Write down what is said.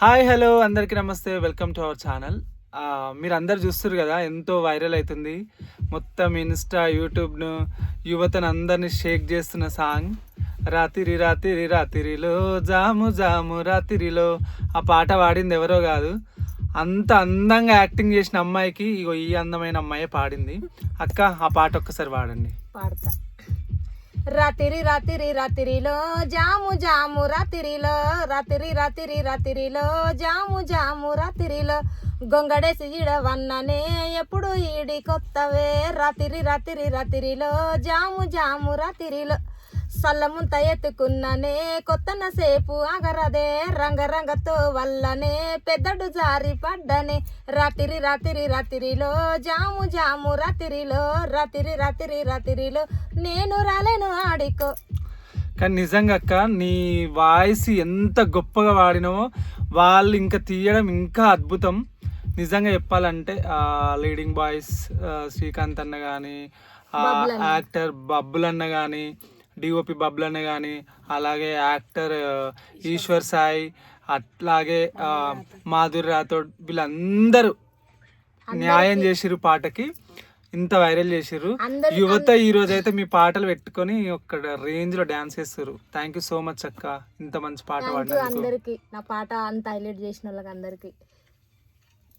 Hi hello అందరికీ నమస్తే. Welcome to our channel. మీరు అందరు చూస్తారు కదా ఎంతో వైరల్ అవుతుంది. మొత్తం ఇన్స్టా యూట్యూబ్ను యువతను అందరిని షేక్ చేస్తున్న సాంగ్. రాత్రి రాత్రి రాత్రిలో జాము జాము రాత్రిలో. ఆ పాట పాడింది ఎవరో కాదు. అంత అందంగా యాక్టింగ్ చేసిన అమ్మాయికి ఇగో ఈ అందమైన అమ్మాయే పాడింది. అక్క ఆ పాట ఒక్కసారి పాడండి. పాడతా. రాత్రి రాత్రి రాత్రిలో జాము జాము రాత్రిలో రాత్రి రాత్రి రాత్రిలో జాము జాము రాత్రిలో. గొంగడేసి ఈడవన్ననే ఎప్పుడు ఈడి కొత్తవే రాత్రి రాత్రి రాత్రిలో జాము జాము రాత్రిలో. సల్లముంత ఎత్తుకున్ననే కొత్తన సేపు ఆగరదే రంగరంగతో వల్లనే పెద్దడు జారి పడ్డనే. రాత్రి రాత్రి రాత్రిలో జాము జాము రాత్రిలో రాత్రి రాత్రి రాత్రిలో నేను రాలేను ఆడికో. కానీ నిజంగా అక్క నీ వాయిస్ ఎంత గొప్పగా వాడినావో వాళ్ళు ఇంకా తీయడం ఇంకా అద్భుతం. నిజంగా చెప్పాలంటే లీడింగ్ బాయ్స్ శ్రీకాంత్ అన్న కానీ. యాక్టర్ బబ్బుల్ అన్న కానీ డిఓపి బబ్బుల్ అన్న కానీ అలాగే యాక్టర్ ఈశ్వర్ సాయి అట్లాగే మాధురి రాథోడ్ వీళ్ళందరూ న్యాయం చేసిరు పాటకి. ఇంత వైరల్ చేసిర్రు. యువత ఈ రోజు అయితే మీ పాటలు పెట్టుకొని ఒక రేంజ్లో డాన్స్ చేస్తారు థ్యాంక్ యూ సో మచ్ అక్క. ఇంత మంచి పాట పాడినందుకు. అందరికి. నా పాట అంత హైలైట్ చేసిన వాళ్ళకి అందరికి